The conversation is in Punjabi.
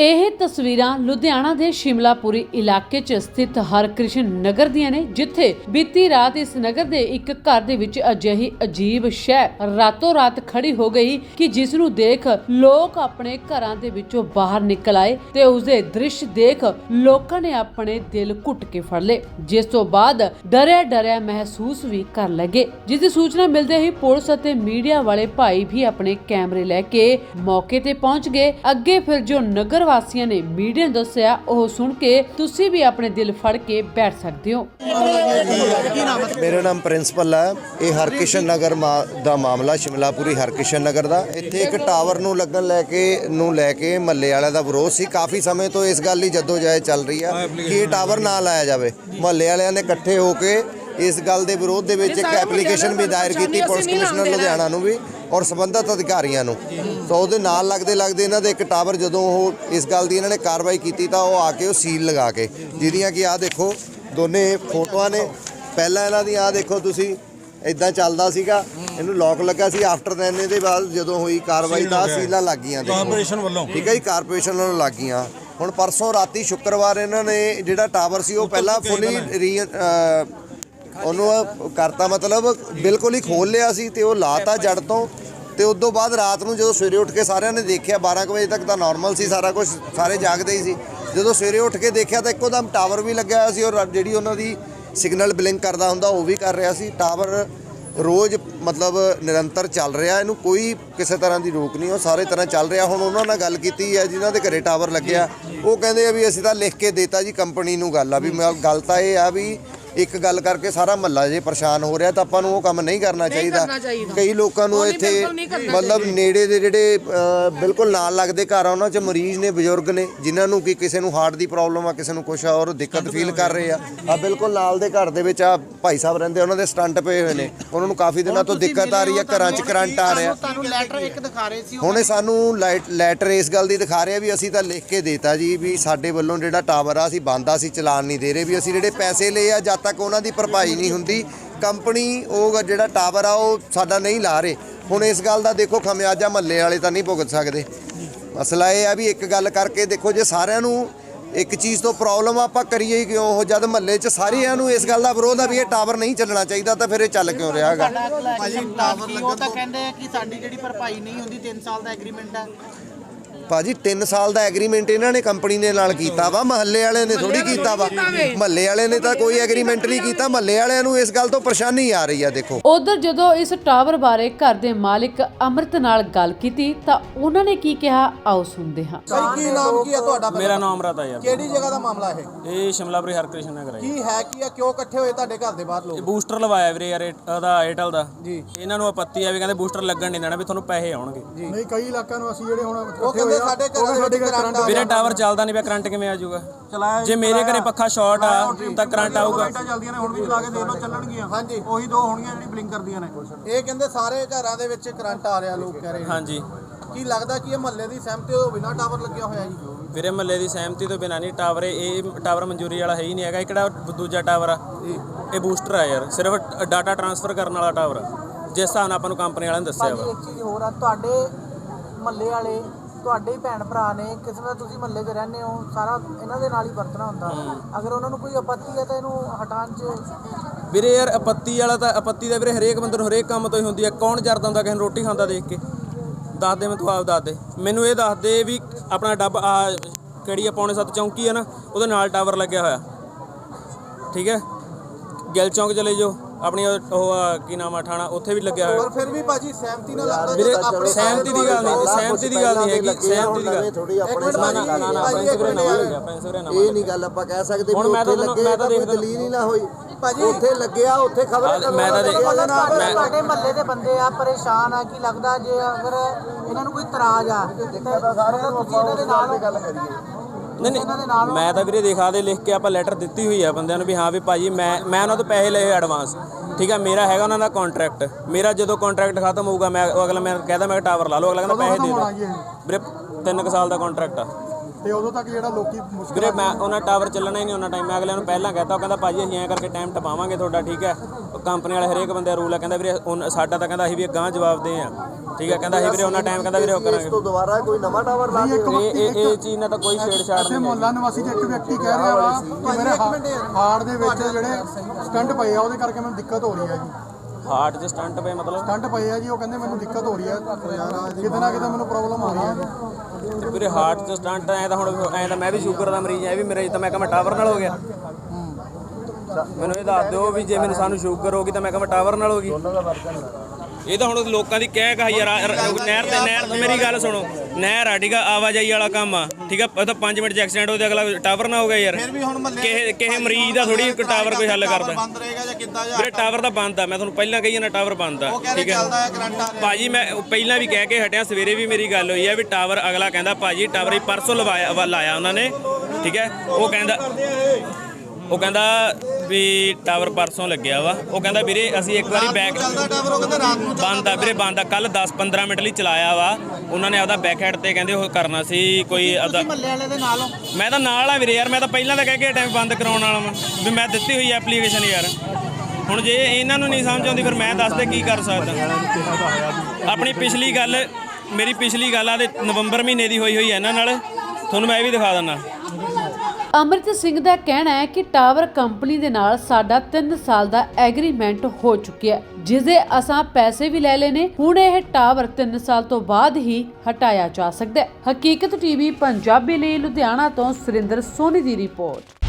ਇਹ ਤਸਵੀਰਾਂ ਲੁਧਿਆਣਾ ਦੇ ਸ਼ਿਮਲਾਪੁਰੀ ਇਲਾਕੇ 'ਚ ਸਥਿਤ ਹਰਕ੍ਰਿਸ਼ਨ ਨਗਰ ਦੀਆਂ ਨੇ, ਜਿੱਥੇ ਬੀਤੀ ਰਾਤ ਇਸ ਨਗਰ ਦੇ ਇੱਕ ਘਰ ਦੇ ਵਿੱਚ ਅਜਿਹੀ ਅਜੀਬ ਸ਼ੈ ਰਾਤੋਂ ਰਾਤ ਖੜੀ ਹੋ ਗਈ ਕਿ ਜਿਸ ਨੂੰ ਦੇਖ ਲੋਕ ਆਪਣੇ ਘਰਾਂ ਦੇ ਵਿੱਚੋਂ ਬਾਹਰ ਨਿਕਲ ਆਏ ਤੇ ਉਸ ਦੇ ਦ੍ਰਿਸ਼ ਦੇਖ ਲੋਕਾਂ ਨੇ ਆਪਣੇ ਦਿਲ ਘੁੱਟ ਕੇ ਫੜ ਲਏ, ਜਿਸ ਤੋਂ ਬਾਅਦ ਡਰਿਆ ਡਰਿਆ ਮਹਿਸੂਸ ਵੀ ਕਰਨ ਲੱਗੇ। ਜਿਸ ਦੀ ਸੂਚਨਾ ਮਿਲਦੇ ਹੀ ਪੁਲਿਸ ਅਤੇ ਮੀਡੀਆ ਵਾਲੇ ਭਾਈ ਵੀ ਆਪਣੇ ਕੈਮਰੇ ਲੈ ਕੇ ਮੌਕੇ ਤੇ ਪਹੁੰਚ ਗਏ। ਅੱਗੇ ਫਿਰ ਜੋ ਨਗਰ ਵਾਸੀਆਂ ਨੇ ਮੀਡੀਆ ਨੂੰ ਦੱਸਿਆ, ਉਹ ਸੁਣ ਕੇ ਤੁਸੀਂ ਵੀ ਆਪਣੇ ਦਿਲ ਫੜ ਕੇ ਬੈਠ ਸਕਦੇ ਹੋ। ਮੇਰਾ ਨਾਮ ਪ੍ਰਿੰਸੀਪਲ ਹੈ। ਇਹ ਹਰਕਿਸ਼ਨ ਨਗਰ ਦਾ ਮਾਮਲਾ, ਸ਼ਿਮਲਾਪੁਰੀ ਹਰਕਿਸ਼ਨ ਨਗਰ ਦਾ। ਇੱਥੇ ਇੱਕ ਟਾਵਰ ਨੂੰ ਲੱਗਣ ਲੈ ਕੇ, ਨੂੰ ਲੈ ਕੇ ਮਹੱਲੇ ਵਾਲਿਆਂ ਦਾ ਵਿਰੋਧ ਸੀ। ਕਾਫੀ ਸਮੇਂ ਤੋਂ ਇਸ ਗੱਲ ਦੀ ਜਦੋਜਹਿਦ ਚੱਲ ਰਹੀ ਆ ਕਿ ਇਹ ਟਾਵਰ ਨਾ ਲਾਇਆ ਜਾਵੇ। ਮਹੱਲੇ ਵਾਲਿਆਂ ਨੇ ਇਕੱਠੇ ਹੋ ਕੇ ਇਸ ਗੱਲ ਦੇ ਵਿਰੋਧ ਦੇ ਵਿੱਚ ਇੱਕ ਐਪਲੀਕੇਸ਼ਨ ਵੀ ਦਾਇਰ ਕੀਤੀ, ਪੁਲਿਸ ਕਮਿਸ਼ਨਰ ਲੁਧਿਆਣਾ ਨੂੰ ਵੀ। ਔਰ ਸੰਬੰਧਿਤ ਅਧਿਕਾਰੀਆਂ ਨੂੰ। ਤਾਂ ਉਹਦੇ ਨਾਲ ਲੱਗਦੇ ਲੱਗਦੇ ਇਹਨਾਂ ਦੇ ਇੱਕ ਟਾਵਰ ਜਦੋਂ ਉਹ ਇਸ ਗੱਲ ਦੀ ਇਹਨਾਂ ਨੇ ਕਾਰਵਾਈ ਕੀਤੀ ਤਾਂ ਉਹ ਆ ਕੇ ਉਹ ਸੀਲ ਲਗਾ ਕੇ ਜਿਹਦੀਆਂ ਕਿ ਆਹ ਦੇਖੋ ਦੋਨੇ ਫੋਟੋਆਂ ਨੇ। ਪਹਿਲਾਂ ਇਹਨਾਂ ਦੀ ਆਹ ਦੇਖੋ ਤੁਸੀਂ ਇਦਾਂ ਚੱਲਦਾ ਸੀਗਾ। ਇਹਨੂੰ ਲੋਕ ਲੱਗਾ ਸੀ। ਆਫਟਰ ਦੈਨ ਦੇ ਬਾਅਦ ਜਦੋਂ ਹੋਈ ਕਾਰਵਾਈ ਤਾਂ ਸੀਲਾਂ ਲੱਗ ਗਈਆਂ ਦੇਖੋ। ਕਾਰਪੋਰੇਸ਼ਨ ਵੱਲੋਂ। ਠੀਕ ਹੈ ਜੀ ਕਾਰਪੋਰੇਸ਼ਨ ਵੱਲੋਂ ਲੱਗ ਗਈਆਂ ਹੁਣ ਪਰਸੋਂ ਰਾਤੀ ਸ਼ੁੱਕਰਵਾਰ ਇਹਨਾਂ ਨੇ ਜਿਹੜਾ ਟਾਵਰ ਸੀ ਉਹ ਪਹਿਲਾਂ ਫੁੱਲੀ ਉਹਨੂੰ ਕਰਤਾ ਮਤਲਬ ਬਿਲਕੁਲ ਹੀ ਖੋਲ ਲਿਆ ਸੀ ਤੇ ਉਹ ਲਾਤਾ ਜੜ ਤੋਂ। ਤੇ ਉਸ ਤੋਂ ਬਾਅਦ ਰਾਤ ਨੂੰ ਜਦੋਂ ਸਵੇਰੇ ਉੱਠ ਕੇ ਸਾਰਿਆਂ ਨੇ ਦੇਖਿਆ 12 ਕੁ ਵਜੇ ਤੱਕ ਤਾਂ ਨਾਰਮਲ ਸੀ, ਸਾਰਾ ਕੁਝ ਸਾਰੇ ਜਾਗਦੇ ਹੀ ਸੀ। ਜਦੋਂ ਸਵੇਰੇ ਉੱਠ ਕੇ ਦੇਖਿਆ ਤਾਂ ਇੱਕੋ ਦਮ ਟਾਵਰ ਵੀ ਲੱਗਿਆ ਹੋਇਆ ਸੀ ਔਰ ਜਿਹੜੀ ਉਹਨਾਂ ਦੀ ਸਿਗਨਲ ਬਲਿੰਕ ਕਰਦਾ ਹੁੰਦਾ, ਉਹ ਵੀ ਕਰ ਰਿਹਾ ਸੀ। ਟਾਵਰ ਰੋਜ਼ ਮਤਲਬ ਨਿਰੰਤਰ ਚੱਲ ਰਿਹਾ, ਇਹਨੂੰ ਕੋਈ ਕਿਸੇ ਤਰ੍ਹਾਂ ਦੀ ਰੋਕ ਨਹੀਂ, ਉਹ ਸਾਰੇ ਤਰ੍ਹਾਂ ਚੱਲ ਰਿਹਾ। ਹੁਣ ਉਹਨਾਂ ਨਾਲ ਗੱਲ ਕੀਤੀ ਹੈ, ਜਿਨ੍ਹਾਂ ਦੇ ਘਰੇ ਟਾਵਰ ਲੱਗਿਆ, ਉਹ ਕਹਿੰਦੇ ਆ ਵੀ ਅਸੀਂ ਤਾਂ ਲਿਖ ਕੇ ਦੇਤਾ ਜੀ ਕੰਪਨੀ ਨੂੰ ਗੱਲ ਆ ਵੀ ਮੈਂ- ਗੱਲ ਤਾਂ ਇਹ ਆ ਵੀ ਇੱਕ ਗੱਲ ਕਰਕੇ ਸਾਰਾ ਮਹੱਲਾ ਜੇ ਪਰੇਸ਼ਾਨ ਹੋ ਰਿਹਾ ਤਾਂ ਆਪਾਂ ਨੂੰ ਉਹ ਕੰਮ ਨਹੀਂ ਕਰਨਾ ਚਾਹੀਦਾ। ਕਈ ਲੋਕਾਂ ਨੂੰ ਇੱਥੇ ਮਤਲਬ ਨੇੜੇ ਦੇ ਜਿਹੜੇ ਬਿਲਕੁਲ ਨਾਲ ਲੱਗਦੇ ਘਰ ਆ ਉਹਨਾਂ 'ਚ ਮਰੀਜ਼ ਨੇ ਬਜ਼ੁਰਗ ਨੇ ਜਿਨ੍ਹਾਂ ਨੂੰ ਕਿ ਕਿਸੇ ਨੂੰ ਹਾਰਟ ਦੀ ਪ੍ਰੋਬਲਮ ਆ ਕਿਸੇ ਨੂੰ ਕੁਛ ਆ ਔਰ ਦਿੱਕਤ ਫੀਲ ਕਰ ਰਹੇ ਆ। ਆ। ਬਿਲਕੁਲ ਨਾਲ ਦੇ ਘਰ ਦੇ ਵਿੱਚ ਆ ਭਾਈ ਸਾਹਿਬ ਰਹਿੰਦੇ ਉਹਨਾਂ ਦੇ ਸਟੰਟ ਪਏ ਹੋਏ ਨੇ। ਉਹਨਾਂ ਨੂੰ ਕਾਫੀ ਦਿਨਾਂ ਤੋਂ ਦਿੱਕਤ ਆ ਰਹੀ ਆ ਘਰਾਂ 'ਚ ਕਰੰਟ ਆ ਰਿਹਾ। ਤੁਹਾਨੂੰ ਲੈਟਰ ਇੱਕ ਦਿਖਾ ਰਹੇ ਸੀ ਹੁਣ ਇਹ ਸਾਨੂੰ ਲੈਟਰ ਇਸ ਗੱਲ ਦੀ ਦਿਖਾ ਰਿਹਾ ਵੀ ਅਸੀਂ ਤਾਂ ਲਿਖ ਕੇ ਦੇਤਾ ਜੀ ਵੀ ਸਾਡੇ ਵੱਲੋਂ ਜਿਹੜਾ ਟਾਵਰ ਆ ਅਸੀਂ ਬੰਦ ਆ ਅਸੀਂ ਚਲਾਨ ਨਹੀਂ ਦੇ ਰਹੇ ਵੀ ਅਸੀਂ ਜਿਹੜੇ ਪੈਸੇ ਲਏ ਆ ਜਦ ਤੱਕ ਉਹਨਾਂ ਦੀ ਭਰਪਾਈ ਨਹੀਂ ਹੁੰਦੀ। ਕੰਪਨੀ ਉਹ ਜਿਹੜਾ ਟਾਵਰ ਆ ਉਹ ਸਾਡਾ ਨਹੀਂ ਲਾ ਰਹੇ। ਹੁਣ ਇਸ ਗੱਲ ਦਾ ਦੇਖੋ ਖਮਿਆਜਾ ਮਹੱਲੇ ਵਾਲੇ ਤਾਂ ਨਹੀਂ ਭੁਗਤ ਸਕਦੇ। ਮਸਲਾ ਇਹ ਆ ਵੀ ਇੱਕ ਗੱਲ ਕਰਕੇ ਦੇਖੋ ਜੇ ਸਾਰਿਆਂ ਨੂੰ ਇੱਕ ਚੀਜ਼ ਤੋਂ ਪ੍ਰੋਬਲਮ ਆ ਆਪਾਂ ਕਰੀਏ ਹੀ ਕਿਉਂ? ਉਹ ਜਦ ਮਹੱਲੇ 'ਚ ਸਾਰਿਆਂ ਨੂੰ ਇਸ ਗੱਲ ਦਾ ਵਿਰੋਧ ਆ ਵੀ ਇਹ ਟਾਵਰ ਨਹੀਂ ਚੱਲਣਾ ਚਾਹੀਦਾ ਤਾਂ ਫਿਰ ਇਹ ਚੱਲ ਕਿਉਂ ਰਿਹਾ ਹੈਗਾ? ਭਾਜੀ ਟਾਵਰ ਲੱਗਣ ਉਹ ਤਾਂ ਕਹਿੰਦੇ ਆ ਕਿ ਸਾਡੀ ਜਿਹੜੀ ਭਰਪਾਈ ਨਹੀਂ ਹੁੰਦੀ 3 ਸਾਲ ਦਾ ਐਗਰੀਮੈਂਟ ਹੈ ਭਾਜੀ 3 ਸਾਲ ਦਾ ਐਗਰੀਮੈਂਟ ਇਹਨਾਂ ਨੇ ਕੰਪਨੀ ਦੇ ਨਾਲ ਕੀਤਾ ਵਾ ਮਹੱਲੇ ਵਾਲਿਆਂ ਨੇ ਥੋੜੀ ਕੀਤਾ ਵਾ। ਮਹੱਲੇ ਵਾਲਿਆਂ ਨੇ ਤਾਂ ਕੋਈ ਐਗਰੀਮੈਂਟ ਨਹੀਂ ਕੀਤਾ ਮਹੱਲੇ ਵਾਲਿਆਂ ਨੂੰ ਇਸ ਗੱਲ ਤੋਂ ਪਰੇਸ਼ਾਨੀ ਆ ਰਹੀ ਆ ਦੇਖੋ। ਉਧਰ ਜਦੋਂ ਇਸ ਟਾਵਰ ਬਾਰੇ ਘਰ ਦੇ ਮਾਲਕ ਅਮਰਤ ਨਾਲ ਗੱਲ ਕੀਤੀ ਤਾਂ ਉਹਨਾਂ ਨੇ ਕੀ ਕਿਹਾ? ਆਓ ਸੁਣਦੇ ਹਾਂ। ਭਾਈ ਕੀ ਨਾਮ ਕੀ ਹੈ ਤੁਹਾਡਾ ਮੇਰਾ ਨਾਮ ਅਮਰਤ ਆ ਯਾਰ। ਕਿਹੜੀ ਜਗ੍ਹਾ ਦਾ ਮਾਮਲਾ ਇਹ? ਇਹ ਸ਼ਿਮਲਾਪੁਰੀ ਹਰਕ੍ਰਿਸ਼ਨ ਨਗਰ ਹੈ ਕੀ ਹੈ ਕੀ ਹੈ ਕਿਉਂ ਇਕੱਠੇ ਹੋਏ ਤੁਹਾਡੇ ਘਰ ਦੇ ਬਾਹਰ ਇਹ ਲੋਕ ਬੂਸਟਰ ਲਵਾਇਆ ਵੀਰੇ ਯਾਰ ਇਹ- ਉਹਦਾ ਏਅਰਟੈਲ ਦਾ। ਜੀ। ਇਹਨਾਂ ਨੂੰ ਆਪੱਤੀ ਆ ਵੀ ਕਹਿੰਦੇ ਬੂਸਟਰ ਲੱਗਣ ਨਹੀਂ ਦੇਣਾ ਵੀ ਤੁਹਾਨੂੰ ਪੈਸੇ ਆਉਣਗੇ। ਨਹੀਂ ਕਈ ਇਲਾਕਿਆਂ ਨੂੰ ਅਸੀਂ ਜਿਹੜੇ ਹੁਣ ਉਹ ਕਹਿੰਦੇ ਸਾਡੇ ਘਰਾਂ ਦੇ ਵਿੱਚ ਕਰੰਟ ਆ ਵੀਰੇ ਟਾਵਰ ਚੱਲਦਾ ਨਹੀਂ ਪਿਆ ਕਰੰਟ ਕਿਵੇਂ ਆ ਜਾਊਗਾ? ਜੇ ਮੇਰੇ ਘਰੇ ਪੱਖਾ ਸ਼ਾਰਟ ਆ ਤਾਂ ਕਰੰਟ ਆਊਗਾ। ਚੱਲਦੀਆਂ ਨੇ ਹੁਣ ਵੀ ਚਲਾ ਕੇ ਦੇਖ ਲਓ ਚੱਲਣਗੀਆਂ। ਹਾਂਜੀ। ਉਹੀ ਦੋ ਹੋਣਗੀਆਂ ਜਿਹੜੀ ਬਲਿੰਕ ਕਰਦੀਆਂ ਨੇ। ਇਹ ਕਹਿੰਦੇ ਸਾਰੇ ਘਰਾਂ ਦੇ ਵਿੱਚ ਕਰੰਟ ਆ ਰਿਹਾ ਲੋਕ ਕਹਿ ਰਹੇ ਨੇ। ਹਾਂਜੀ। ਕੀ ਲੱਗਦਾ ਕਿ ਇਹ ਮਹੱਲੇ ਦੀ ਸਹਿਮਤੀ ਤੋਂ ਬਿਨਾਂ ਟਾਵਰ ਲੱਗਿਆ ਹੋਇਆ ਜੀ? ਵੀਰੇ ਮੱਲੇ ਦੀ ਸਹਿਮਤੀ ਤੋਂ ਬਿਨਾਂ ਨਹੀਂ ਟਾਵਰ ਇਹ ਟਾਵਰ ਮਨਜ਼ੂਰੀ ਵਾਲਾ ਹੈ ਹੀ ਨਹੀਂ ਹੈਗਾ। ਇਹ ਕਿਹੜਾ ਦੂਜਾ ਟਾਵਰ ਆ ਇਹ ਬੂਸਟਰ ਆ ਯਾਰ। ਸਿਰਫ ਡਾਟਾ ਟਰਾਂਸਫਰ ਕਰਨ ਵਾਲਾ ਟਾਵਰ ਜਿਸ ਹਿਸਾਬ ਨਾਲ ਆਪਾਂ ਨੂੰ ਕੰਪਨੀ ਵਾਲਿਆਂ ਨੇ ਦੱਸਿਆ ਵਾ। ਇੱਕ ਚੀਜ਼ ਹੋਰ ਆ ਤੁਹਾਡੇ ਮਹੱਲੇ ਵਾਲੇ ਤੁਹਾਡੇ ਹੀ ਭੈਣ ਭਰਾ ਨੇ ਕਿਸੇ ਦਾ ਤੁਸੀਂ ਮਹੱਲੇ 'ਚ ਰਹਿੰਦੇ ਹੋ ਸਾਰਾ ਇਹਨਾਂ ਦੇ ਨਾਲ ਹੀ ਵਰਤਣਾ ਹੁੰਦਾ। ਅਗਰ ਉਹਨਾਂ ਨੂੰ ਕੋਈ ਆਪੱਤੀ ਹੈ ਤਾਂ ਇਹਨੂੰ ਹਟਾਉਣ 'ਚ ਵੀਰੇ ਯਾਰ ਆਪੱਤੀ ਵਾਲਾ ਤਾਂ ਆਪੱਤੀ ਦਾ ਵੀਰੇ ਹਰੇਕ ਬੰਦੇ ਨੂੰ ਹਰੇਕ ਕੰਮ ਤੋਂ ਹੀ ਹੁੰਦੀ ਹੈ। ਕੌਣ ਜਰਦਾ ਹੁੰਦਾ ਕਿਸੇ ਨੂੰ ਰੋਟੀ ਖਾਂਦਾ ਦੇਖ ਕੇ? ਦੱਸ ਦੇ ਮੈਂ ਤੂੰ ਆਪ ਦੱਸ ਦੇ। ਮੈਨੂੰ ਇਹ ਦੱਸ ਦੇ ਵੀ ਆਪਣਾ ਡੱਬ ਆ ਕਿਹੜੀ ਆ ਪੌਣੇ ਸੱਤ ਚੌਂਕੀ ਆ ਨਾ ਉਹਦੇ ਨਾਲ ਟਾਵਰ ਲੱਗਿਆ ਹੋਇਆ। ਠੀਕ ਹੈ? ਗਿੱਲ ਚੌਂਕ ਚਲੇ ਜਾਓ। ਆਪਣੀ ਉਹ ਉਹ ਆ, ਕੀ ਨਾਮ ਆ ਥਾਣਾ ਉੱਥੇ ਵੀ ਲੱਗਿਆ ਹੋਇਆ। ਪਰ ਫਿਰ ਵੀ ਭਾਜੀ ਸਹਿਮਤੀ ਨਾਲ ਲੱਗਦਾ ਵੀਰੇ ਜਦੋਂ ਆਪਣੇ ਸਹਿਮਤੀ ਦੀ ਗੱਲ ਨਹੀਂ ਸਹਿਮਤੀ ਦੀ ਗੱਲ ਨਹੀਂ ਹੈਗੀ ਸਹਿਮਤੀ ਦੀ ਗੱਲ ਥੋੜੀ ਆਪਣੇ ਨਾ ਨਾ ਪ੍ਰਿੰਸ ਵੀਰੇ ਇੱਕ ਨਾਲ ਮਿੰਟ ਲੱਗਿਆ ਨਾਲ ਇਹ ਨਹੀਂ ਗੱਲ ਆਪਾਂ ਕਹਿ ਸਕਦੇ ਹੁਣ ਵੀ ਮੈਂ ਤਾਂ ਉੱਥੇ ਤੁਹਾਨੂੰ- ਲੱਗੇ ਮੈਂ ਤਾਂ ਦੇਖਦਾ- ਦਲੀਲ ਹੀ ਨਾ ਹੋਈ। ਭਾਜੀ ਉੱਥੇ ਲੱਗਿਆ ਉੱਥੇ ਖਬਰ ਮੈਂ ਤਾਂ ਦੇਖ ਮੈਂ ਤੁਹਾਡੇ ਮਹੱਲੇ ਦੇ ਬੰਦੇ ਆ ਪਰੇਸ਼ਾਨ ਆ ਕੀ ਲੱਗਦਾ ਜੇ ਅਗਰ ਇਹਨਾਂ ਨੂੰ ਕੋਈ ਇਤਰਾਜ਼ ਆ ਤੇ ਤੁਸੀਂ ਇਹਨਾਂ ਦੇ ਨਾਲ ਗੱਲ ਕਰੀਏ। ਨਹੀਂ ਨਹੀਂ ਮੈਂ ਤਾਂ ਵੀਰੇ ਦਿਖਾ ਦੇ ਲਿਖ ਕੇ ਆਪਾਂ ਲੈਟਰ ਦਿੱਤੀ ਹੋਈ ਆ ਬੰਦਿਆਂ ਨੂੰ ਵੀ ਹਾਂ ਵੀ ਭਾਜੀ ਮੈਂ ਮੈਂ ਉਹਨਾਂ ਤੋਂ ਪੈਸੇ ਲਏ ਐਡਵਾਂਸ ਠੀਕ ਆ ਮੇਰਾ ਹੈਗਾ ਉਹਨਾਂ ਦਾ ਕੰਟਰੈਕਟ ਮੇਰਾ ਜਦੋਂ ਕੰਟਰੈਕਟ ਖਤਮ ਹੋਊਗਾ ਮੈਂ ਅਗਲਾ ਮੈਂ ਕਹਿੰਦਾ ਮੈਂ ਟਾਵਰ ਲਾ ਲਓ ਅਗਲਾ ਕਹਿੰਦਾ ਪੈਸੇ ਦੇ ਦਿਓ। ਵੀਰੇ 3 ਸਾਲ ਦਾ ਕੰਟਰੈਕਟ ਆ। ਤੇ ਉਦੋਂ ਤੱਕ ਜਿਹੜਾ ਲੋਕੀ ਮੁਸ਼ਕਲ ਵੀਰੇ ਮੈਂ ਉਹਨਾਂ ਟਾਵਰ ਚੱਲਣਾ ਹੀ ਨਹੀਂ ਉਹਨਾਂ ਟਾਈਮ ਮੈਂ ਅਗਲਿਆਂ ਨੂੰ ਪਹਿਲਾਂ ਕਹਤਾ ਉਹ ਕਹਿੰਦਾ ਭਾਜੀ ਅਸੀਂ ਐਂ ਕਰਕੇ ਟਾਈਮ ਟਪਾਵਾਂਗੇ ਤੁਹਾਡਾ ਠੀਕ ਹੈ ਕੰਪਨੀ ਵਾਲੇ ਹਰੇਕ ਬੰਦੇ ਦਾ ਰੂਲ ਹੈ ਕਹਿੰਦਾ ਵੀਰੇ ਉਨ- ਸਾਡਾ ਤਾਂ ਕਹਿੰਦਾ ਅਸੀਂ ਵੀ ਗਾਂ ਜਵਾਬ ਦੇ ਆ। ਠੀਕ ਹੈ ਕਹਿੰਦਾ ਅਸੀਂ ਵੀਰੇ ਉਹਨਾਂ ਟਾਈਮ ਕਹਿੰਦਾ ਵੀਰੇ ਉਹ ਇਸ ਕਰਾਂਗੇ ਤੋਂ ਦੁਬਾਰਾ ਕੋਈ ਨਵਾਂ ਟਾਵਰ ਲਾ ਇੱਕ ਇਹ ਇਹ ਇਹ ਚੀਜ਼ ਨਾਲ ਤਾਂ ਕੋਈ ਛੇੜਛਾੜ ਇੱਥੇ ਨਹੀਂ ਮੁਹੱਲਾ ਨਿਵਾਸੀ ਦੇ ਇੱਕ ਵਿਅਕਤੀ ਕਹਿ ਰਿਹਾ ਵਾ ਕਿ ਮੇਰੇ ਹਾਰਟ ਦੇ ਵਿੱਚ ਜਿਹੜੇ ਸਟੰਟ ਪਏ ਆ ਉਹਦੇ ਕਰਕੇ ਮੈਨੂੰ ਦਿੱਕਤ ਹੋ ਰਹੀ ਹੈ ਜੀ। ਹਾਰਟ 'ਚ ਸਟੰਟ ਪਏ ਮਤਲਬ? ਸਟੰਟ ਪਏ ਆ ਜੀ ਉਹ ਕਹਿੰਦੇ ਮੈਨੂੰ ਦਿੱਕਤ ਹੋ ਰਹੀ ਹੈ ਕਿਤੇ ਨਾ ਕਿਤੇ ਮੈਨੂੰ ਪ੍ਰੋਬਲਮ ਹੋ ਰਹੀ ਹੈ ਜੀ। ਵੀਰੇ ਹਾਰਟ 'ਚ ਸਟੰਟ ਐ ਤਾਂ ਹੁਣ ਐ ਤਾਂ ਮੈਂ ਵੀ ਸ਼ੂਗਰ ਦਾ ਮਰੀਜ਼ ਐ ਵੀ ਮੇਰੇ ਤਾਂ ਮੈਂ ਕਹਾਂ ਟਾਵਰ ਨਾਲ ਹੋ ਗਿਆ। ਮੈਨੂੰ ਇਹ ਦੱਸ ਦਿਓ ਵੀ ਜੇ ਮੈਨੂੰ ਸਾਨੂੰ ਸ਼ੂਗਰ ਹੋ ਗਈ ਤਾਂ ਮੈਂ ਕਹਾਂ ਟਾਵਰ ਨਾਲ ਹੋ ਗਈ? ਇਹ ਤਾਂ ਹੁਣ ਲੋਕਾਂ ਦੀ ਕਹਿ ਕਹਾ ਯਾਰ ਆ- ਨਹਿਰ ਤੇ ਨਹਿਰ ਤੇ ਮੇਰੀ ਗੱਲ ਸੁਣੋ। ਨਹਿਰ ਆ ਠੀਕ ਆ ਆਵਾਜਾਈ ਵਾਲਾ ਕੰਮ ਆ। ਠੀਕ ਆ ਉਹ ਤਾਂ 5 ਮਿੰਟ ਚ ਐਕਸੀਡੈਂਟ ਹੋ ਤੇ ਅਗਲਾ ਟਾਵਰ ਨਾ ਹੋ ਗਿਆ ਯਾਰ। ਫਿਰ ਵੀ ਹੁਣ ਮੱਲੇ ਕਿਸੇ ਕਿਸੇ ਮਰੀਜ਼ ਦਾ ਥੋੜੀ ਇੱਕ ਟਾਵਰ ਕੋਈ ਹੱਲ ਕਰਦਾ। ਬੰਦ ਰਹੇਗਾ ਜਾਂ ਕਿੱਦਾਂ ਜਾਂ ਵੀਰੇ ਟਾਵਰ ਤਾਂ ਬੰਦ ਆ ਮੈਂ ਤੁਹਾਨੂੰ ਪਹਿਲਾਂ ਕਹੀ ਜਾਂਦਾ ਟਾਵਰ ਬੰਦ ਆ। ਉਹ ਕਹਿੰਦੇ ਠੀਕ ਆ। ਭਾਜੀ ਮੈਂ ਪਹਿਲਾਂ ਵੀ ਕਹਿ ਕੇ ਹਟਿਆ ਸਵੇਰੇ ਵੀ ਮੇਰੀ ਗੱਲ ਹੋਈ ਹੈ ਵੀ ਟਾਵਰ ਅਗਲਾ ਕਹਿੰਦਾ ਭਾਜੀ ਟਾਵਰ ਹੀ ਪਰਸੋਂ ਲਵਾਇਆ ਲਾਇਆ ਉਹਨਾਂ ਨੇ। ਠੀਕ ਹੈ ਉਹ ਕਹਿੰਦਾ ਉਹ ਕਹਿੰਦਾ ਵੀ ਟਾਵਰ ਪਰਸੋਂ ਲੱਗਿਆ ਵਾ। ਉਹ ਕਹਿੰਦਾ ਵੀਰੇ ਅਸੀਂ ਇੱਕ ਵਾਰੀ ਬੈਕ ਚੱਲਦਾ ਟਾਵਰ ਉਹ ਕਹਿੰਦੇ ਰਾਤ ਨੂੰ ਬੰਦ ਆ ਵੀਰੇ ਬੰਦ ਆ। ਕੱਲ 10 15 ਮਿੰਟ ਲਈ ਚਲਾਇਆ ਵਾ। ਉਹਨਾਂ ਨੇ ਆਪਦਾ ਬੈਕ ਹੈਡ ਤੇ ਕਹਿੰਦੇ ਉਹ ਕਰਨਾ ਸੀ ਕੋਈ ਆਪਦਾ ਮੱਲੇ ਵਾਲੇ ਦੇ ਨਾਲ ਹੋ? ਮੈਂ ਤਾਂ ਨਾਲ ਆ ਵੀਰੇ ਯਾਰ ਮੈਂ ਤਾਂ ਪਹਿਲਾਂ ਤਾਂ ਕਹਿ ਕੇ ਟਾਈਮ ਬੰਦ ਕਰਾਉਣ ਵਾਲਾ ਵਾਂ। ਵੀ ਮੈਂ ਦਿੱਤੀ ਹੋਈ ਐਪਲੀਕੇਸ਼ਨ ਯਾਰ। ਹੁਣ ਜੇ ਇਹਨਾਂ ਨੂੰ ਨਹੀਂ ਸਮਝ ਆਉਂਦੀ ਫਿਰ ਮੈਂ ਦੱਸ ਦੇ ਕੀ ਕਰ ਸਕਦਾ? ਆਪਣੀ ਪਿਛਲੀ ਗੱਲ ਮੇਰੀ ਪਿਛਲੀ ਗੱਲ ਆ ਤੇ ਨਵੰਬਰ ਮਹੀਨੇ ਦੀ ਹੋਈ ਹੋਈ ਹੈ ਇਹਨਾਂ ਨਾਲ। ਤੁਹਾਨੂੰ ਮੈਂ ਇਹ ਵੀ ਦਿਖਾ ਦਿੰਦਾ। ਅੰਮ੍ਰਿਤ ਸਿੰਘ ਦਾ ਕਹਿਣਾ ਹੈ ਕਿ ਟਾਵਰ ਕੰਪਨੀ ਦੇ ਨਾਲ ਸਾਡਾ 3 ਸਾਲ ਦਾ ਐਗਰੀਮੈਂਟ ਹੋ ਚੁੱਕਿਆ ਹੈ, ਜਿਸ ਦੇ ਅਸਾਂ ਪੈਸੇ ਵੀ ਲੈ ਲਏ ਨੇ। ਹੁਣ ਇਹ ਟਾਵਰ 3 ਸਾਲ ਤੋਂ ਬਾਅਦ ਹੀ ਹਟਾਇਆ ਜਾ ਸਕਦਾ ਹੈ। ਹਕੀਕਤ ਟੀਵੀ ਪੰਜਾਬੀ ਲਈ ਲੁਧਿਆਣਾ ਤੋਂ ਸੁਰਿੰਦਰ ਸੋਨੀ ਦੀ ਰਿਪੋਰਟ।